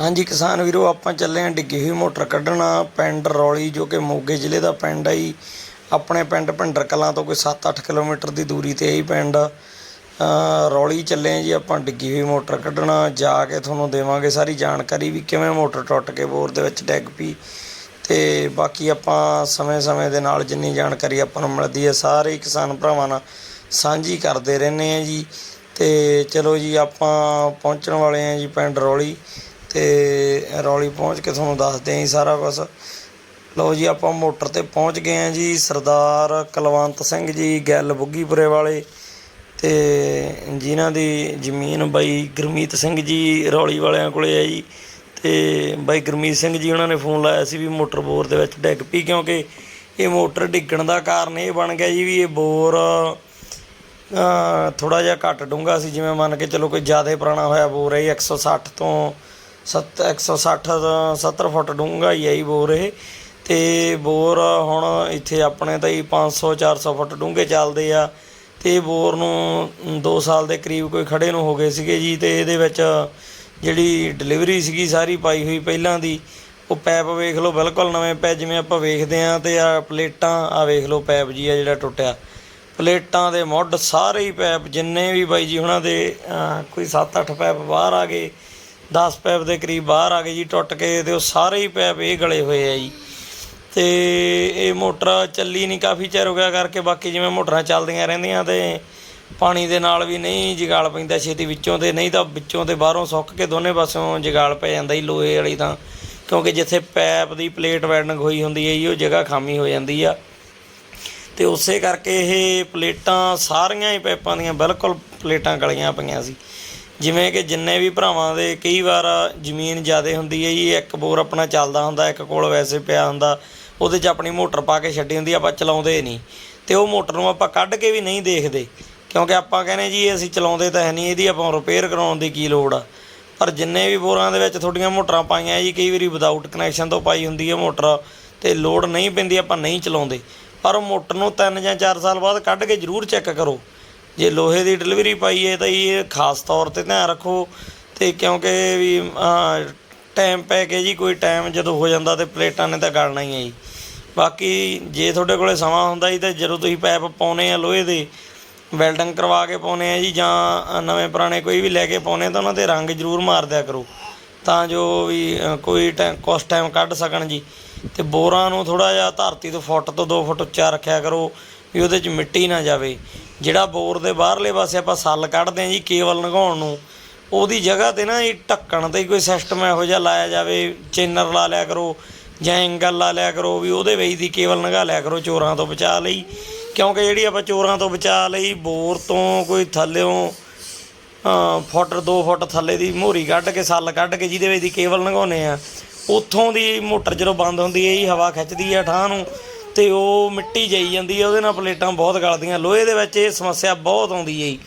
ਹਾਂਜੀ, ਕਿਸਾਨ ਵੀਰੋ, ਆਪਾਂ ਚੱਲੇ ਆਂ ਡਿੱਗੀ ਹੋਈ ਮੋਟਰ ਕੱਢਣਾ। ਪਿੰਡ ਰੌਲੀ, ਜੋ ਕਿ ਮੋਗੇ ਜ਼ਿਲ੍ਹੇ ਦਾ ਪਿੰਡ ਹੈ ਜੀ। ਆਪਣੇ ਪਿੰਡ ਭਿੰਡਰ ਕਲਾਂ ਤੋਂ ਕੋਈ 7-8 ਕਿਲੋਮੀਟਰ ਦੀ ਦੂਰੀ ਤੇ ਇਹ ਪਿੰਡ। ਰੌਲੀ ਚੱਲੇ ਆਂ ਜੀ, ਆਪਾਂ ਡਿੱਗੀ ਹੋਈ ਮੋਟਰ ਕੱਢਣਾ। ਜਾ ਕੇ ਤੁਹਾਨੂੰ ਦੇਵਾਂਗੇ ਸਾਰੀ ਜਾਣਕਾਰੀ ਵੀ ਕਿਵੇਂ ਮੋਟਰ ਟੁੱਟ ਕੇ ਬੋਰ ਦੇ ਵਿੱਚ ਡਿੱਗ ਪਈ। ਤੇ ਬਾਕੀ ਆਪਾਂ ਸਮੇਂ-ਸਮੇਂ ਦੇ ਨਾਲ ਜਿੰਨੀ ਜਾਣਕਾਰੀ ਆਪਾਂ ਨੂੰ ਮਿਲਦੀ ਹੈ ਸਾਰੇ ਕਿਸਾਨ ਭਰਾਵਾਂ ਨਾਲ ਸਾਂਝੀ ਕਰਦੇ ਰਹਿੰਦੇ ਆ ਜੀ। ਤੇ ਚਲੋ ਜੀ, ਆਪਾਂ ਪਹੁੰਚਣ ਵਾਲੇ ਆ ਜੀ ਪਿੰਡ ਰੌਲੀ। ਤੇ ਰੌਲੀ ਪਹੁੰਚ ਕੇ ਤੁਹਾਨੂੰ ਦੱਸਦੇ ਆਂ ਜੀ ਸਾਰਾ ਕੁਝ ਲਓ ਜੀ, ਆਪਾਂ ਮੋਟਰ ਤੇ ਪਹੁੰਚ ਗਏ ਆਂ ਜੀ, ਸਰਦਾਰ ਕੁਲਵੰਤ ਸਿੰਘ ਜੀ, ਗੱਲ ਬੁੱਗੀਪੁਰੇ ਵਾਲੇ ਤੇ ਜਿਨ੍ਹਾਂ ਦੀ ਜ਼ਮੀਨ ਬਾਈ ਗੁਰਮੀਤ ਸਿੰਘ ਜੀ ਰੌਲੀ ਵਾਲਿਆਂ ਕੋਲੇ ਆ ਜੀ। ਤੇ ਬਾਈ ਗੁਰਮੀਤ ਸਿੰਘ ਜੀ, ਉਹਨਾਂ ਨੇ ਫੋਨ ਲਾਇਆ ਸੀ ਵੀ ਮੋਟਰ ਬੋਰ ਦੇ ਵਿੱਚ ਡਿੱਗ ਪਈ ਕਿਉਂਕਿ ਇਹ ਮੋਟਰ ਡਿੱਗਣ ਦਾ ਕਾਰਨ ਇਹ ਬਣ ਗਿਆ ਜੀ ਵੀ ਇਹ ਬੋਰ ਥੋੜਾ ਜਿਹਾ ਘੱਟ ਡੂੰਘਾ ਸੀ। ਜਿਵੇਂ ਮੰਨ ਕੇ ਚਲੋ ਕੋਈ ਜ਼ਿਆਦਾ ਪੁਰਾਣਾ ਹੋਇਆ ਬੋਰ ਹੈ 160 ਤੋਂ 7 160 ਤੋਂ 70 ਫੁੱਟ ਡੂੰਘਾ ਹੀ ਹੈ ਜੀ ਬੋਰ ਇਹ। ਤੇ ਬੋਰ ਹੁਣ ਇੱਥੇ ਆਪਣੇ ਤਾਂ ਹੀ 500 400 ਫੁੱਟ ਡੂੰਘੇ ਚੱਲਦੇ ਆ। ਤੇ ਇਹ ਬੋਰ ਨੂੰ 2 ਸਾਲ ਦੇ ਕਰੀਬ ਕੋਈ ਖੜੇ ਨੂੰ ਹੋ ਗਏ ਸੀਗੇ ਜੀ। ਤੇ ਇਹਦੇ ਵਿੱਚ ਜਿਹੜੀ ਡਿਲੀਵਰੀ ਸੀਗੀ, ਸਾਰੀ ਪਾਈ ਹੋਈ ਪਹਿਲਾਂ ਦੀ, ਉਹ ਪੈਪ ਵੇਖ ਲਓ, ਬਿਲਕੁਲ ਨਵੇਂ ਪੈ, ਜਿਵੇਂ ਆਪਾਂ ਵੇਖਦੇ ਆ ਤੇ ਆ ਪਲੇਟਾਂ ਆ ਵੇਖ ਲਓ ਪੈਪ ਜੀ ਆ ਜਿਹੜਾ ਟੁੱਟਿਆ। ਪਲੇਟਾਂ ਦੇ ਮੁੱਢ ਸਾਰੇ ਹੀ ਪੈਪ, ਜਿੰਨੇ ਵੀ ਬਾਈ ਜੀ ਉਹਨਾਂ ਦੇ ਕੋਈ 7-8 ਪੈਪ ਬਾਹਰ ਆ ਗਏ। 10 ਪੈਪ ਦੇ ਕਰੀਬ ਬਾਹਰ ਆ ਗਏ ਜੀ, ਟੁੱਟ ਕੇ ਤੇ ਉਹ ਸਾਰੇ ਹੀ ਪੈਪ ਇਹ ਗਲੇ ਹੋਏ ਆ ਜੀ। ਤੇ ਇਹ ਮੋਟਰ ਚੱਲੀ ਨਹੀਂ, ਕਾਫੀ ਚਿਰ ਹੋ ਗਿਆ ਕਰਕੇ ਬਾਕੀ ਜਿਵੇਂ ਮੋਟਰਾਂ ਚੱਲਦੀਆਂ ਰਹਿੰਦੀਆਂ ਤੇ ਪਾਣੀ ਦੇ ਨਾਲ ਵੀ ਨਹੀਂ ਜਗਾਲ ਪੈਂਦਾ, ਛੇਤੀ ਵਿੱਚੋਂ ਤੇ ਨਹੀਂ ਤਾਂ ਵਿੱਚੋਂ ਤੇ ਬਾਹਰੋਂ ਸੁੱਕ ਕੇ ਦੋਨੇ ਪਾਸਿਓਂ ਜਗਾਲ ਪੈ ਜਾਂਦਾ ਹੀ ਲੋਹੇ ਵਾਲੀ ਤਾਂ। ਕਿਉਂਕਿ ਜਿੱਥੇ ਪੈਪ ਦੀ ਪਲੇਟ ਵੈਲਡਿੰਗ ਹੋਈ ਹੁੰਦੀ ਹੈ ਜੀ, ਉਹ ਜਗ੍ਹਾ ਖਾਮੀ ਹੋ ਜਾਂਦੀ ਆ। ਤੇ ਉਸੇ ਕਰਕੇ ਇਹ ਪਲੇਟਾਂ ਸਾਰੀਆਂ ਹੀ ਪੈਪਾਂ ਦੀਆਂ ਬਿਲਕੁਲ ਪਲੇਟਾਂ ਗਲੀਆਂ ਪਈਆਂ ਸੀ। ਜਿਵੇਂ ਕਿ ਜਿੰਨੇ ਵੀ ਭਰਾਵਾਂ ਦੇ ਕਈ ਵਾਰ ਜ਼ਮੀਨ ਜ਼ਿਆਦੇ ਹੁੰਦੀ ਹੈ ਜੀ, ਇੱਕ ਬੋਰ ਆਪਣਾ ਚੱਲਦਾ ਹੁੰਦਾ, ਇੱਕ ਕੋਲ ਵੈਸੇ ਪਿਆ ਹੁੰਦਾ, ਉਹਦੇ 'ਚ ਆਪਣੀ ਮੋਟਰ ਪਾ ਕੇ ਛੱਡੀ ਹੁੰਦੀ, ਆਪਾਂ ਚਲਾਉਂਦੇ ਨਹੀਂ। ਤੇ ਉਹ ਮੋਟਰ ਨੂੰ ਆਪਾਂ ਕੱਢ ਕੇ ਵੀ ਨਹੀਂ ਦੇਖਦੇ, ਕਿਉਂਕਿ ਆਪਾਂ ਕਹਿੰਦੇ ਜੀ, ਅਸੀਂ ਚਲਾਉਂਦੇ ਤਾਂ ਹੈ ਨਹੀਂ, ਇਹਦੀ ਆਪਾਂ ਰਿਪੇਅਰ ਕਰਾਉਣ ਦੀ ਕੀ ਲੋੜ ਆ। ਪਰ ਜਿੰਨੇ ਵੀ ਬੋਰਾਂ ਦੇ ਵਿੱਚ ਤੁਹਾਡੀਆਂ ਮੋਟਰਾਂ ਪਾਈਆਂ ਜੀ, ਕਈ ਵਾਰੀ ਵਿਦਆਊਟ ਕਨੈਕਸ਼ਨ ਤੋਂ ਪਾਈ ਹੁੰਦੀ ਹੈ ਮੋਟਰ, ਤੇ ਲੋਡ ਨਹੀਂ ਪੈਂਦੀ ਆਪਾਂ ਨਹੀਂ ਚਲਾਉਂਦੇ। ਪਰ ਉਹ ਮੋਟਰ ਨੂੰ 3 ਜਾਂ 4 ਸਾਲ ਬਾਅਦ ਕੱਢ ਕੇ ਜ਼ਰੂਰ ਚੈੱਕ ਕਰੋ। ਜੇ ਲੋਹੇ ਦੀ ਡਿਲੀਵਰੀ ਪਾਈ ਹੈ ਤਾਂ ਇਹ ਖਾਸ ਤੌਰ ਤੇ ਧਿਆਨ ਰੱਖੋ ਤੇ ਕਿਉਂਕਿ ਵੀ ਟਾਈਮ ਪੈ ਕੇ ਜੀ, ਕੋਈ ਟਾਈਮ ਜਦੋਂ ਹੋ ਜਾਂਦਾ ਤੇ ਪਲੇਟਾਂ ਨੇ ਤਾਂ ਗਲਣਾ ਹੀ ਹੈ ਜੀ। ਬਾਕੀ ਜੇ ਤੁਹਾਡੇ ਕੋਲੇ ਸਮਾਂ ਹੁੰਦਾ ਜੀ, ਤਾਂ ਜਦੋਂ ਤੁਸੀਂ ਪੈਪ ਪਾਉਨੇ ਆ ਲੋਹੇ ਦੇ ਵੈਲਡਿੰਗ ਕਰਵਾ ਕੇ ਪਾਉਨੇ ਆ ਜੀ, ਜਾਂ ਨਵੇਂ ਪੁਰਾਣੇ ਕੋਈ ਵੀ ਲੈ ਕੇ ਪਾਉਨੇ ਤਾਂ ਉਹਨਾਂ ਤੇ ਰੰਗ ਜ਼ਰੂਰ ਮਾਰ ਦਿਆ ਕਰੋ। ਤਾਂ ਜੋ ਵੀ ਕੋਈ ਟਾਈਮ ਕੁਛ ਟਾਈਮ ਕੱਢ ਸਕਣ ਜੀ। ਤੇ ਬੋਰਾਂ ਨੂੰ ਥੋੜਾ ਜਿਹਾ ਧਰਤੀ ਤੋਂ ਫੁੱਟ ਤੋਂ 2 ਫੁੱਟ ਉੱਚਾ ਰੱਖਿਆ ਕਰੋ, ਵੀ ਉਹਦੇ 'ਚ ਮਿੱਟੀ ਨਾ ਜਾਵੇ। ਜਿਹੜਾ ਬੋਰ ਦੇ ਬਾਹਰਲੇ ਪਾਸੇ ਆਪਾਂ ਸੱਲ ਕੱਢਦੇ ਆ ਜੀ ਕੇਬਲ ਲੰਘਾਉਣ ਨੂੰ, ਉਹਦੀ ਜਗ੍ਹਾ ਤੇ ਨਾ ਇਹ ਢੱਕਣ ਤੇ ਕੋਈ ਸਿਸਟਮ ਇਹੋ ਜਿਹਾ ਲਾਇਆ ਜਾਵੇ ਚੇਨਰ ਲਾ ਲਿਆ ਕਰੋ ਜਾਂ ਐਂਗਲ ਲਾ ਲਿਆ ਕਰੋ ਵੀ ਉਹਦੇ ਵਿੱਚ ਦੀ ਕੇਬਲ ਲੰਘਾ ਲਿਆ ਕਰੋ ਚੋਰਾਂ ਤੋਂ ਬਚਾ ਲਈ। ਕਿਉਂਕਿ ਜਿਹੜੀ ਆਪਾਂ ਚੋਰਾਂ ਤੋਂ ਬਚਾ ਲਈ, ਬੋਰ ਤੋਂ ਕੋਈ ਥੱਲਿਓਂ ਫੁੱਟ 2 ਫੁੱਟ ਥੱਲੇ ਦੀ ਮੋਹਰੀ ਕੱਢ ਕੇ, ਸੱਲ ਕੱਢ ਕੇ ਜਿਹਦੇ ਵਿੱਚ ਦੀ ਕੇਬਲ ਲੰਘਾਉਂਦੇ ਆ ਉੱਥੋਂ ਦੀ ਮੋਟਰ ਜਦੋਂ ਬੰਦ ਹੁੰਦੀ ਹੈ ਜੀ, ਹਵਾ ਖਿੱਚਦੀ ਹੈ, ਠਾਹ ਨੂੰ ਤੇ ਉਹ ਮਿੱਟੀ ਜਾਈ ਜਾਂਦੀ ਹੈ ਉਹਦੇ ਨਾਲ ਪਲੇਟਾਂ ਬਹੁਤ ਗਲਦੀਆਂ। ਲੋਹੇ ਦੇ ਵਿੱਚ ਇਹ ਸਮੱਸਿਆ ਬਹੁਤ ਆਉਂਦੀ ਹੈ ਜੀ।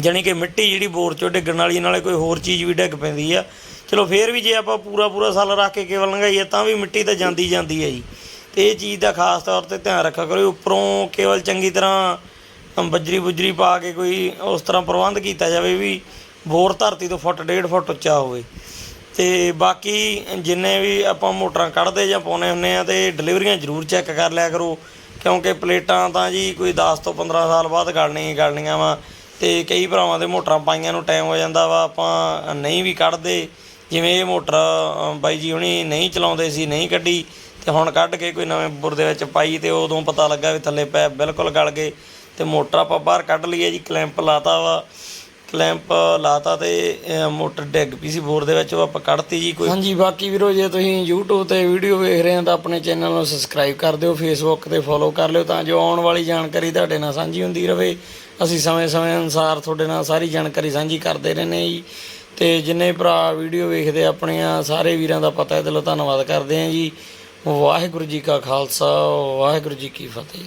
ਜਾਣੀ ਕਿ ਮਿੱਟੀ ਜਿਹੜੀ ਬੋਰ ਚੋਂ ਡਿੱਗਣ ਵਾਲੀ, ਨਾਲੇ ਕੋਈ ਹੋਰ ਚੀਜ਼ ਵੀ ਡਿੱਗ ਪੈਂਦੀ ਆ। ਚਲੋ ਫੇਰ ਵੀ ਜੇ ਆਪਾਂ ਪੂਰਾ ਪੂਰਾ ਸਾਲ ਰੱਖ ਕੇ ਕੇਵਲ ਲੰਘਾਈਏ, ਤਾਂ ਵੀ ਮਿੱਟੀ ਤਾਂ ਜਾਂਦੀ ਜਾਂਦੀ ਹੈ ਜੀ। ਤੇ ਇਹ ਚੀਜ਼ ਦਾ ਖਾਸ ਤੌਰ ਤੇ ਧਿਆਨ ਰੱਖਿਆ ਕਰੋ ਉੱਪਰੋਂ ਕੇਵਲ ਚੰਗੀ ਤਰ੍ਹਾਂ ਬੱਜਰੀ ਬੁਜਰੀ ਪਾ ਕੇ ਕੋਈ ਉਸ ਤਰ੍ਹਾਂ ਪ੍ਰਬੰਧ ਕੀਤਾ ਜਾਵੇ ਵੀ ਬੋਰ ਧਰਤੀ ਤੋਂ ਫੁੱਟ, ਡੇਢ ਫੁੱਟ ਉੱਚਾ ਹੋਵੇ। ਤੇ ਬਾਕੀ ਜਿੰਨੇ ਵੀ ਆਪਾਂ ਮੋਟਰਾਂ ਕੱਢਦੇ ਜਾਂ ਪਾਉਨੇ ਹੁੰਨੇ ਆ ਤੇ ਡਿਲੀਵਰੀਆਂ ਜ਼ਰੂਰ ਚੈੱਕ ਕਰ ਲਿਆ ਕਰੋ, ਕਿਉਂਕਿ ਪਲੇਟਾਂ ਤਾਂ ਜੀ ਕੋਈ 10 ਤੋਂ 15 ਸਾਲ ਬਾਅਦ ਗਲਣੀਆਂ ਹੀ ਗਲਣੀਆਂ ਵਾ ਤੇ ਕਈ ਭਰਾਵਾਂ ਦੇ ਮੋਟਰਾਂ ਪਾਈਆਂ ਨੂੰ ਟਾਈਮ ਹੋ ਜਾਂਦਾ ਵਾ, ਆਪਾਂ ਨਹੀਂ ਵੀ ਕੱਢਦੇ, ਜਿਵੇਂ ਇਹ ਮੋਟਰ ਬਾਈ ਜੀ ਹੁਣੀ ਨਹੀਂ ਚਲਾਉਂਦੇ ਸੀ, ਨਹੀਂ ਕੱਢੀ ਤੇ ਹੁਣ ਕੱਢ ਕੇ ਕੋਈ ਨਵੇਂ ਬੁਰ ਦੇ ਵਿੱਚ ਪਾਈ ਤੇ ਉਦੋਂ ਪਤਾ ਲੱਗਾ ਵੀ ਥੱਲੇ ਪੈ ਬਿਲਕੁਲ ਗਲ ਗਏ ਤੇ ਮੋਟਰ ਆਪਾਂ ਬਾਹਰ ਕੱਢ ਲਈਏ ਜੀ, ਕਲੈਂਪ ਲਾਤਾ ਵਾ। ਕਲੈਂਪ ਲਾਤਾ ਤੇ ਅ, ਮੋਟਰ ਡਿੱਗ ਪਈ ਸੀ ਬੋਰ ਦੇ ਵਿੱਚ ਉਹ ਆਪਾਂ ਕੱਢਤੀ ਜੀ ਕੋਈ। ਹਾਂਜੀ ਬਾਕੀ ਵੀਰੋ ਜੇ ਤੁਸੀਂ YouTube ਤੇ ਵੀਡੀਓ ਵੇਖ ਰਹੇ ਹੋ ਤਾਂ ਆਪਣੇ ਚੈਨਲ ਨੂੰ ਸਬਸਕ੍ਰਾਈਬ ਕਰ ਦਿਓ Facebook ਤੇ ਫੋਲੋ ਕਰ ਲਿਓ ਤਾਂ ਜੋ ਆਉਣ ਵਾਲੀ ਜਾਣਕਾਰੀ ਤੁਹਾਡੇ ਨਾਲ ਸਾਂਝੀ ਹੁੰਦੀ ਰਹੇ ਅਸੀਂ ਸਮੇਂ-ਸਮੇਂ ਅਨੁਸਾਰ ਤੁਹਾਡੇ ਨਾਲ ਸਾਰੀ ਜਾਣਕਾਰੀ ਸਾਂਝੀ ਕਰਦੇ ਰਹਿੰਦੇ ਹਾਂ ਜੀ। ਤੇ ਜਿੰਨੇ ਭਰਾ ਵੀਡੀਓ ਵੇਖਦੇ ਆਪਣੇ ਆ ਸਾਰੇ ਵੀਰਾਂ ਦਾ ਪਤਾ ਹੈ। ਦਿਲੋਂ ਧੰਨਵਾਦ ਕਰਦੇ ਹਾਂ ਜੀ। ਵਾਹਿਗੁਰੂ ਜੀ ਕਾ ਖਾਲਸਾ ਵਾਹਿਗੁਰੂ ਜੀ ਕੀ ਫਤਿਹ।